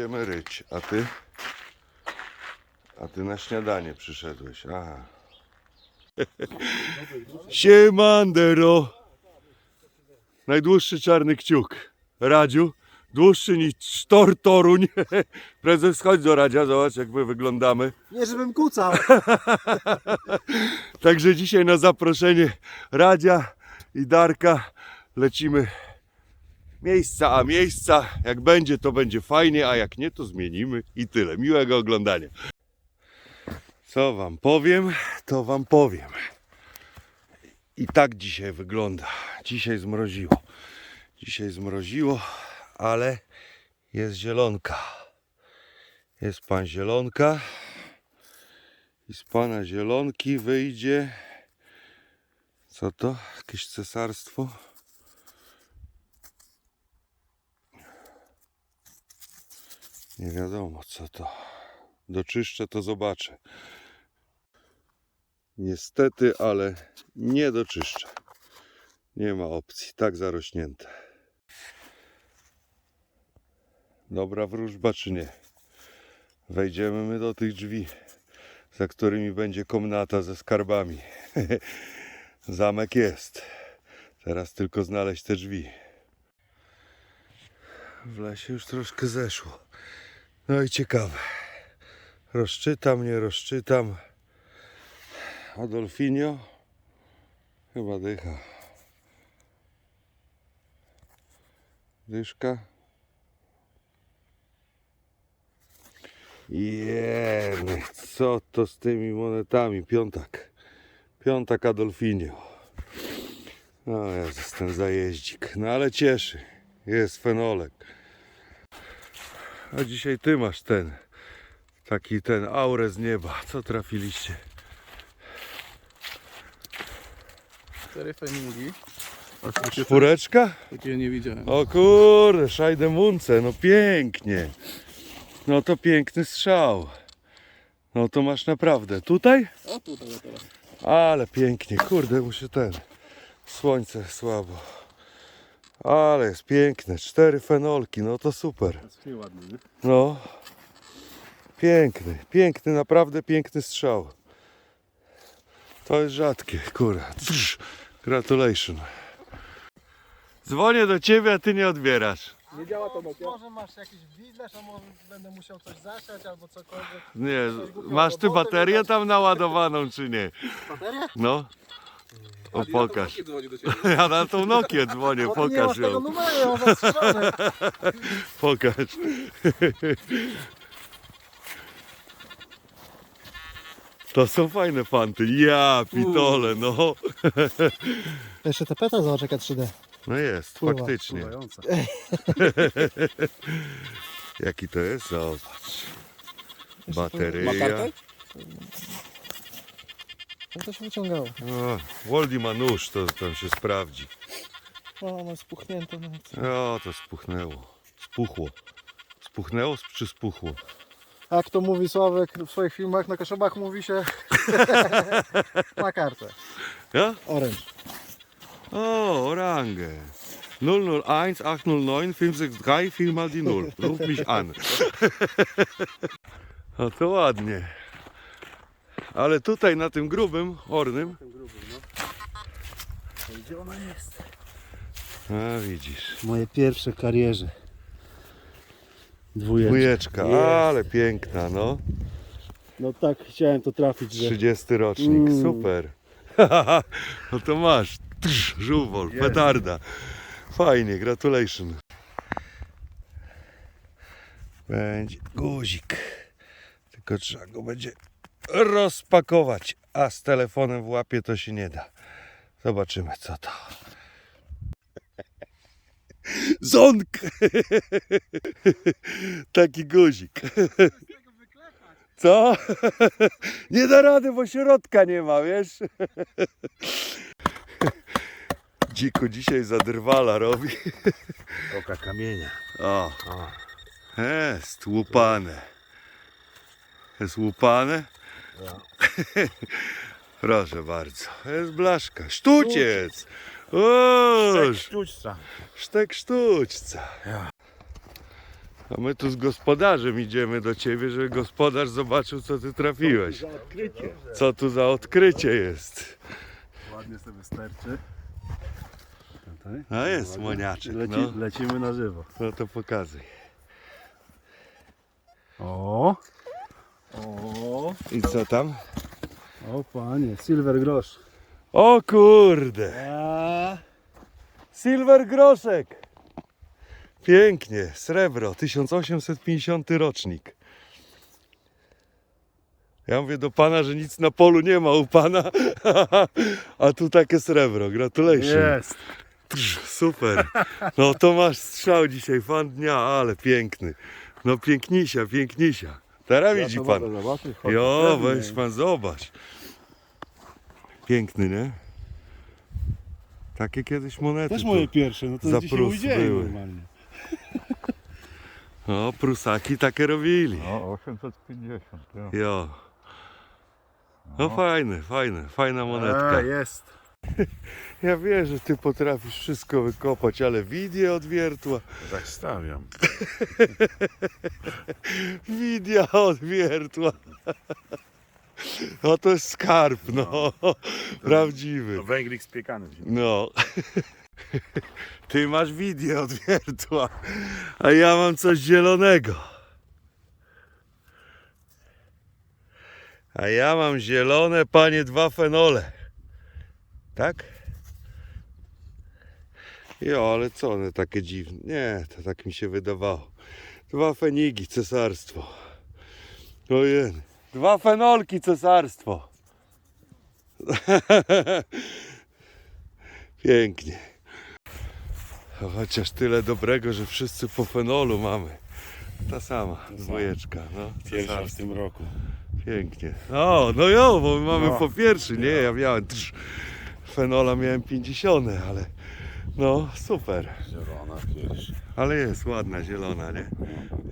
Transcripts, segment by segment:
My jedziemy ryć, a ty? A ty na śniadanie przyszedłeś, aha. Siemandero! Najdłuższy czarny kciuk. Radziu, dłuższy niż sztor Toruń. Prezes, chodź do Radzia, zobacz jak my wyglądamy. Nie, żebym kucał. Także dzisiaj na zaproszenie Radzia i Darka lecimy miejsca, a miejsca jak będzie to będzie fajnie, a jak nie to zmienimy i tyle. Miłego oglądania. Co wam powiem, to wam powiem. I tak dzisiaj wygląda. Dzisiaj zmroziło. Dzisiaj zmroziło, ale jest zielonka. Jest pan zielonka. I z pana zielonki wyjdzie. Co to? Jakieś cesarstwo? Nie wiadomo co to. Doczyszczę to zobaczę. Niestety, ale nie doczyszczę. Nie ma opcji. Tak zarośnięte. Dobra wróżba czy nie? Wejdziemy my do tych drzwi za którymi będzie komnata ze skarbami. Zamek jest. Teraz tylko znaleźć te drzwi. W lesie już troszkę zeszło. No i ciekawe. Rozczytam, nie rozczytam. Adolfinio? Chyba dycha. Dyszka? Jeny, co to z tymi monetami? Piątak. Piątak Adolfinio. No Jezus, ten zajeździk. No ale cieszy. Jest fenolek. A dzisiaj ty masz ten. Taki ten aurę z nieba. Co trafiliście? Cztery fajningi. Czwóreczka? Takiego nie widziałem. O kurde, szajdemunce, no pięknie. No to piękny strzał. No to masz naprawdę. Tutaj? O tutaj teraz. Ale pięknie, kurde, muszę ten. Słońce słabo. Ale jest piękne. Cztery fenolki, no to super. Jest ładny, nie? No. Piękny, piękny, naprawdę piękny strzał. To jest rzadkie, kurde. Trz. Gratulation. Dzwonię do ciebie, a ty nie odbierasz. Nie działa to Nokia. Może masz jakiś widlarz, a może będę musiał coś zasiać albo cokolwiek. Nie, masz ty baterię tam naładowaną, czy nie? Baterię? No. O, pokaż. Ja na tą Nokię dzwonię, nie masz pokaż tego ją. numeru, ja mam zastrzeżony. Pokaż. To są fajne fanty. Ja, pitole, no. Jeszcze te peta zobacz jaka 3D. No jest, Pływa. faktycznie. Jaki to jest? Zobacz. Bateria. Ma kartę? Jak to się wyciągało? O, Woldi ma nóż, to tam się sprawdzi. O, ono jest spuchnięte. nawet. O, to spuchnęło. Spuchło. Spuchnęło czy spuchło? Jak to mówi Sławek w swoich filmach na Kaszobach mówi się ma kartę. Ja? Orange. O, Orange. 001 809 563 4 mal die 0. Ruf mich an. No to ładnie. Ale tutaj na tym grubym, ornym. Gdzie ona jest? A widzisz. Moje pierwsze karierze. Dwójeczka. Dwójeczka, Jest. ale piękna, no. No tak chciałem to trafić, że 30 rocznik, Mm. super. No to masz. Trz, Żuwol, petarda. Fajnie, gratulation. Będzie guzik. Tylko trzeba go będzie rozpakować. A z telefonem w łapie to się nie da. Zobaczymy co to. Ząg! Taki guzik. Co? Nie da rady, bo środka nie ma, wiesz? Dziku dzisiaj zadrwala robi. Oka kamienia. O, jest łupane. Jest łupane? Proszę bardzo. Jest blaszka. Sztuciec! O, Sztućca. sztek sztućca. A my tu z gospodarzem idziemy do ciebie, żeby gospodarz zobaczył, co ty trafiłeś. Odkrycie. Co tu za odkrycie jest. Ładnie sobie sterczy. Tutaj. A jest moniaczek, Leci, no. Lecimy na żywo. No to pokazuj. O! O! I co tam? O panie, silver grosz. O kurde! Silver groszek! Pięknie, srebro, 1850 rocznik. Ja mówię do pana, że nic na polu nie ma u pana, a tu takie srebro. Gratulacje. Jest! Super. No to masz strzał dzisiaj, fan dnia, ale piękny. No pięknisia, pięknisia. Teraz widzi to pan. mogę zobaczyć, chodź, Jo, pewnie. weź pan zobacz. Piękny, nie? Takie kiedyś monety. Też tu. moje pierwsze, no to za dzisiaj Prus dzień były. normalnie. No, prusaki takie robili. No 850. ja. Jo. No fajne, fajne, fajna monetka. A, jest. Ja wiem, że ty potrafisz wszystko wykopać, ale widię od wiertła. Tak stawiam. Widia od wiertła. No to jest skarb, no. Prawdziwy. To węglik spiekany. No. Ty masz widię od wiertła, a ja mam coś zielonego. A ja mam zielone, panie, dwa fenole. Tak? Jo, ale co one takie dziwne? Nie, to tak mi się wydawało. Dwa fenigi, cesarstwo. Ojej. Dwa fenolki, cesarstwo. Pięknie. Chociaż tyle dobrego, że wszyscy po fenolu mamy. Ta sama dwójeczka. No, Pierwsza w tym roku. Pięknie. O, no jo, bo my mamy No. po pierwszy, nie? Ja miałem trz, fenola miałem 50, ale no super. Zielona pierwsza. Ale jest ładna, zielona, nie?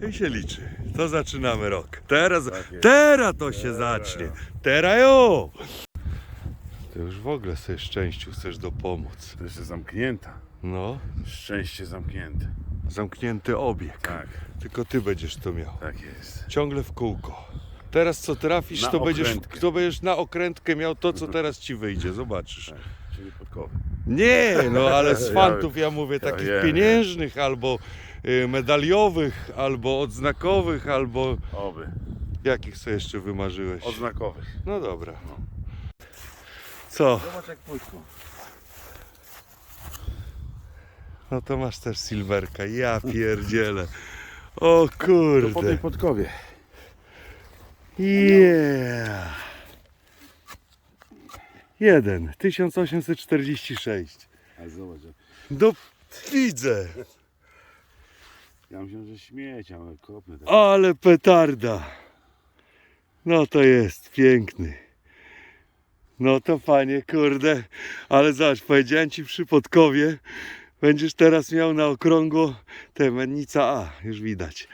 I się liczy. To zaczynamy rok. Teraz, Tak jest. teraz to się zacznie. Teraz jo! Ty już w ogóle sobie szczęściu chcesz dopomóc. To jeszcze zamknięta. No, Szczęście zamknięte. zamknięty obieg. Tak, Tylko ty będziesz to miał. tak jest. Ciągle w kółko. Teraz co trafisz, Na to będziesz, okrętkę. to będziesz na okrętkę miał to, co teraz ci wyjdzie. Zobaczysz. Tak, czyli podkowy. Nie, no ale z fantów ja mówię ja takich wiem, pieniężnych, albo y, medaliowych, albo odznakowych, albo Oby. jakich sobie jeszcze wymarzyłeś? Oznakowych. No dobra. Co? Zobacz jak płytko. No to masz też silwerka. Ja pierdzielę. O To po tej podkowie. Yeah. Jeden. 1846. A zobacz. jak- No widzę. Ja myślałem, że śmieć, ale kopnę. Tak. Ale petarda. No to jest piękny. No to panie, kurde. Ale zobacz, powiedziałem ci przy Podkowie, będziesz teraz miał na okrągło tę mennica A, już widać.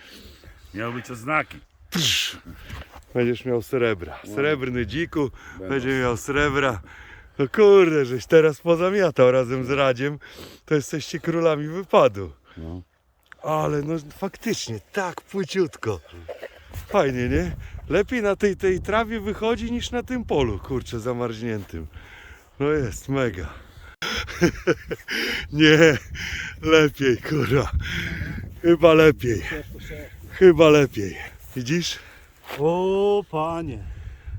Miały być oznaki. Psz, będziesz miał srebra. Srebrny dziku, będzie miał srebra. No kurde, żeś teraz pozamiatał razem z Radziem, to jesteście królami wypadu. No. Ale no faktycznie, tak płyciutko. Fajnie, nie? Lepiej na tej, tej trawie wychodzi niż na tym polu, kurczę, zamarzniętym. No jest, mega. nie, lepiej, kurwa. Chyba lepiej. Chyba lepiej. Widzisz? O panie.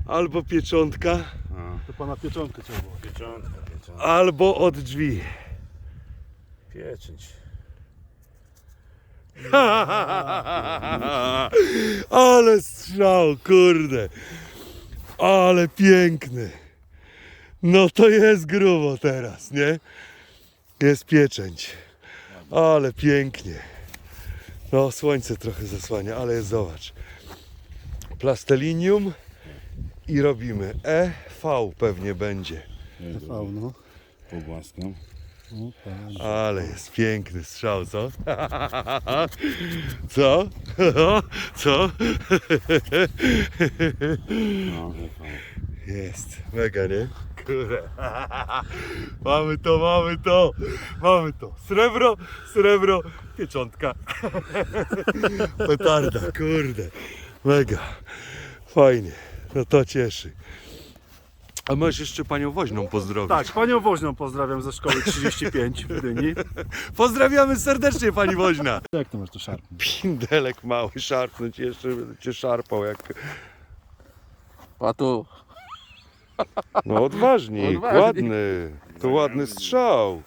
Albo pieczątka, A, To pana pieczątkę trzeba było. pieczątka, pieczątka. albo od drzwi. Pieczęć. Ale strzał, kurde. Ale piękny. No to jest grubo teraz, nie? Jest pieczęć. Ale pięknie. No, słońce trochę zasłania, ale jest, zobacz. Plastelinium i robimy E, V pewnie będzie. TV, no. Pogłaskam. O, panie. Ale jest piękny strzał, co? Co? Co? No, Jest, mega, nie? Kurde. Mamy to, mamy to, mamy to. Srebro, srebro, pieczątka. Petarda, kurde. Mega. Fajnie. No to cieszy. A możesz jeszcze panią woźną pozdrowić. Tak, panią Woźną pozdrawiam ze szkoły 35 w Gdyni. Pozdrawiamy serdecznie pani woźna. Jak to masz to szarpnąć? Pindelek mały, szarpnąć jeszcze będę cię szarpał jak... A tu. No odważnik, Odważnik. ładny. To ładny strzał.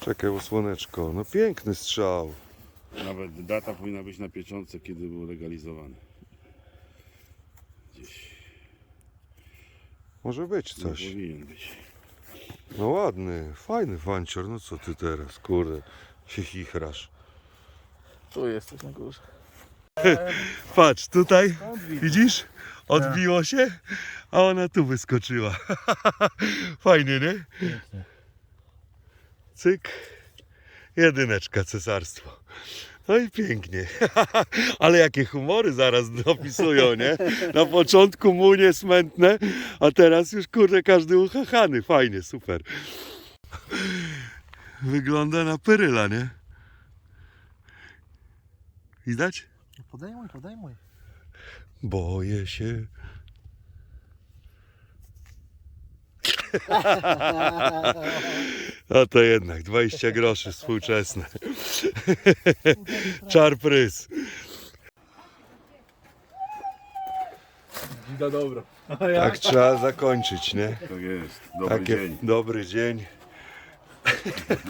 Czekaj, o słoneczko. No piękny strzał. Nawet data powinna być na pieczątce, kiedy był legalizowany. Gdzieś Może być nie coś. powinien być. No ładny, fajny fancior. No co ty teraz, kurde, się chichrasz. Tu jesteś na górze. Patrz, tutaj, widzisz? Odbiło się, a ona tu wyskoczyła. Fajnie, nie? Cyk. Jedyneczka cesarstwo. No i pięknie. Ale jakie humory zaraz dopisują, nie? Na początku munie smętne, a teraz już kurde każdy uchachany. Fajnie, super. Wygląda na pyryla, nie? Widać? Podejmuj, podejmuj. Boję się. A to jednak 20 groszy współczesne. Czar prys. No dobra. Tak trzeba zakończyć, nie? Tak jest. Dobry Takie dzień. dobry dzień.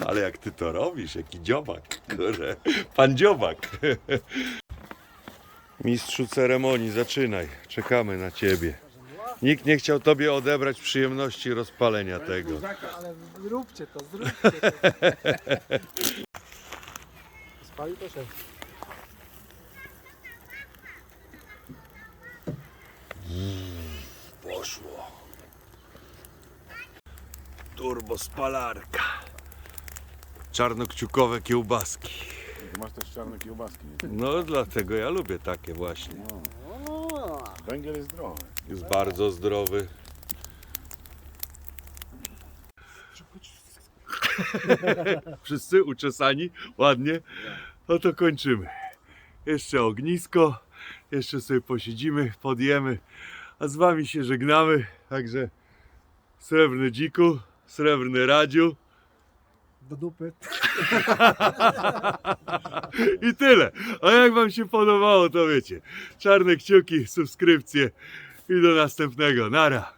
Ale jak ty to robisz, jaki dziobak, kurde. Pan dziobak. Mistrzu ceremonii, zaczynaj. Czekamy na ciebie. Nikt nie chciał tobie odebrać przyjemności rozpalenia tego. Ale zróbcie to, zróbcie to. Spali to się. Poszło. Turbo spalarka. Czarnokciukowe kiełbaski. Masz też czarne kiełbaski. Nie? No dlatego ja lubię takie właśnie. Węgiel jest zdrowy. Jest bardzo zdrowy. Wszyscy uczesani, ładnie. No to kończymy. Jeszcze ognisko, jeszcze sobie posiedzimy, podjemy. A z wami się żegnamy. Także srebrny dziku, srebrny radziu Do dupy. i tyle. A jak wam się podobało, to wiecie. Czarne kciuki, subskrypcje i do następnego. Nara.